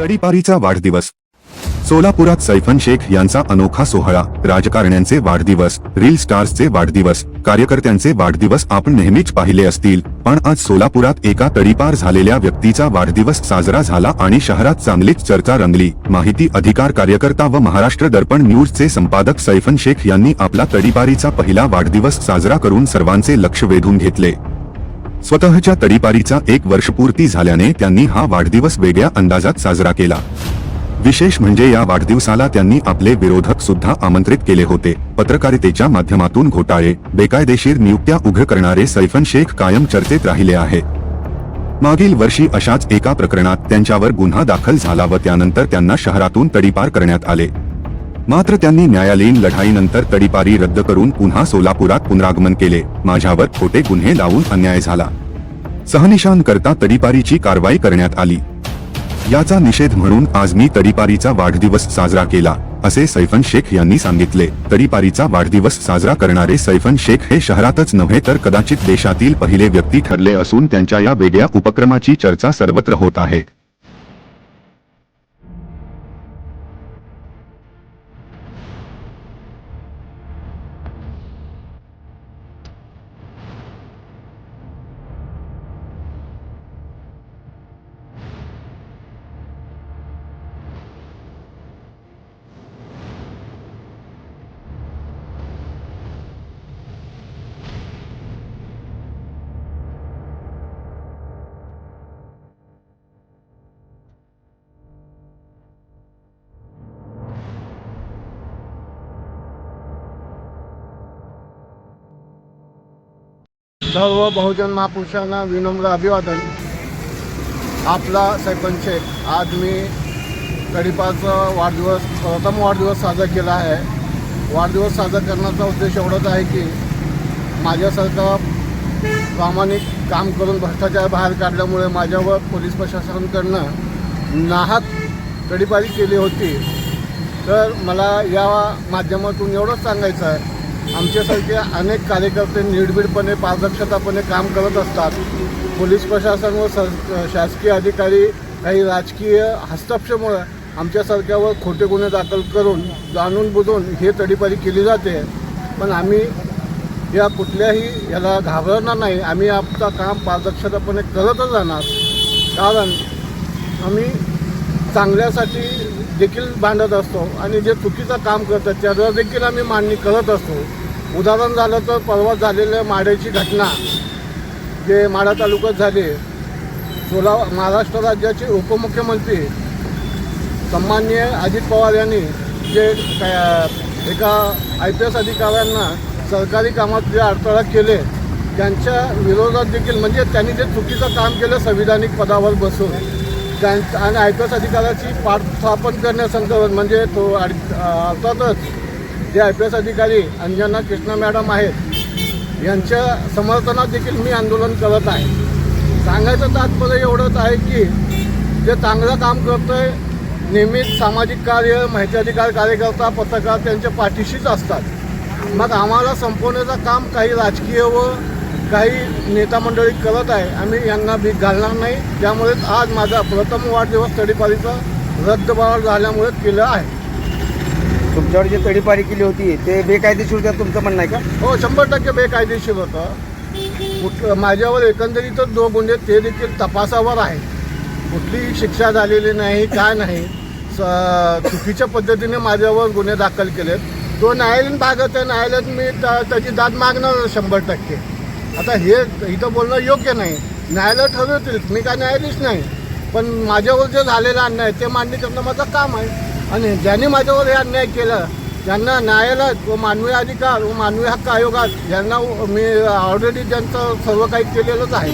तडीपारीचा वाढदिवस. सोलापुरात सैफन शेख यांचा अनोखा सोहळा. राजकारण्यांचे वाढदिवस रील स्टार्सचे वाढदिवस कार्यकर्त्यांचे वाढदिवस आपण नेहमीच पाहिले असतील. पण आज सोलापुरात एका तडीपार झालेल्या व्यक्तीचा वाढदिवस साजरा झाला आणि शहरात चांगलीच चर्चा रंगली. माहिती अधिकार कार्यकर्ता व महाराष्ट्र दर्पण न्यूजचे संपादक सैफन शेख यांनी आपला तडीपारीचा पहिला वाढदिवस साजरा करून सर्वांचे लक्ष वेधून घेतले. स्वतःच्या तडीपारीचा एक वर्षपूर्ती झाल्याने त्यांनी हा वाढदिवस वेगळ्या अंदाजात साजरा केला. विशेष म्हणजे या वाढदिवसाला त्यांनी आपले विरोधक सुद्धा आमंत्रित केले होते. पत्रकारितेच्या माध्यमातून घोटाळे बेकायदेशीर नियुक्त्या उघड करणारे सैफन शेख कायम चर्चेत राहिले आहे. मागील वर्षी अशाच एका प्रकरणात त्यांच्यावर गुन्हा दाखल झाला व त्यानंतर त्यांना शहरातून तडीपार करण्यात आले. मात्र त्यांनी न्यायालयीन लढाईनंतर तडीपारी रद्द करून पुन्हा सोलापुरात पुनरागमन केले. माझ्यावर खोटे गुन्हे लावून अन्याय झाला. सहनिशान करता तडीपारीची कारवाई करण्यात आली. याचा निषेध म्हणून आज मी तडीपारीचा वाढदिवस साजरा केला असे सैफन शेख यांनी सांगितले. तडीपारीचा वाढदिवस साजरा करणारे सैफन शेख हे शहरातच नव्हे तर कदाचित देशातील पहिले व्यक्ती ठरले असून त्यांच्या या वेगळ्या उपक्रमाची चर्चा सर्वत्र होत आहे. सर्व बहुजन महापुरुषांना विनम्र अभिवादन. आपला सरपंच शेख आज मी गडीपाचा वाढदिवस प्रथम वाढदिवस साजरा केला आहे. वाढदिवस साजरा करण्याचा उद्देश एवढाच आहे की माझ्यासारखं प्रामाणिक काम करून भ्रष्टाचार बाहेर काढल्यामुळे माझ्यावर पोलीस प्रशासनाकडनं नाहक तडीपारी केली होती. तर मला या माध्यमातून एवढंच सांगायचं आहे आमच्यासारखे अनेक कार्यकर्ते निर्भीडपणे पारदर्शकतापणे काम करत असतात. पोलीस प्रशासन व सर शासकीय अधिकारी काही राजकीय हस्तक्षेपामुळे आमच्यासारख्यावर खोटे गुन्हे दाखल करून जाणून बुजून हे तडीपारी केली जाते. पण आम्ही या कुठल्याही याला घाबरणार नाही. आम्ही आमचं काम पारदर्शकपणे करतच राहणार. कारण आम्ही चांगल्यासाठी देखील भांडत असतो आणि जे चुकीचं काम करतात त्यावर देखील आम्ही मांडणी करत असतो. उदाहरण झालं तर परवा झालेल्या माड्याची घटना जे माढा तालुक्यात झाली. सोला महाराष्ट्र राज्याचे उपमुख्यमंत्री सन्माननीय अजित पवार यांनी जे काय- एका आय पी एस अधिकाऱ्यांना सरकारी कामात जे अडथळा केले त्यांच्या विरोधात देखील म्हणजे त्यांनी जे चुकीचं काम केलं संविधानिक पदावर बसून. त्यां आणि आय पी एस अधिकाऱ्याची पाठस्थापन करण्यासंदर्भात म्हणजे तो अड- अर्थातच जे आय पी एस अधिकारी अंजना कृष्णा मॅडम आहेत यांच्या समर्थनात देखील मी आंदोलन करत आहे. सांगायचं तात्पर्य एवढंच आहे की जे चांगलं काम करतोय नेहमीच सामाजिक कार्य माहिती अधिकार कार्यकर्ता पत्रकार त्यांच्या पाठीशीच असतात. मग आम्हाला संपवण्याचं काम काही राजकीय व काही नेता मंडळी करत आहे आम्ही यांना भीक घालणार नाही. त्यामुळे आज माझा प्रथम वाढदिवस तडीपारीचा रद्दबाळ झाल्यामुळे केलं आहे. तुमच्यावर जी तडीपारी केली होती ते बेकायदेशीर होत्या तुमचं म्हणणं आहे का? हो शंभर टक्के बेकायदेशीर होतं. कुठ माझ्यावर एकंदरीतच दो गुन्हे ते देखील तपासावर आहे. कुठलीही शिक्षा झालेली नाही काय नाही. स चुकीच्या पद्धतीने माझ्यावर गुन्हे दाखल केलेत. तो न्यायालयीन भागात आहे न्यायालयात मी त्या- त्याची दाद मागणार शंभर टक्के. आता हे इथं बोलणं योग्य नाही. न्यायालय ठरवतील मी काय न्यायाधीश नाही. पण माझ्यावर जे झालेला अन्याय ते मान्य करणं माझं काम आहे. आणि ज्यांनी माझ्यावर हे अन्याय केलं ज्यांना न्यायालयात व मानवी अधिकार व मानवी हक्क आयोगात ज्यांना मी ऑलरेडी त्यांचं सर्व काही केलेलंच आहे.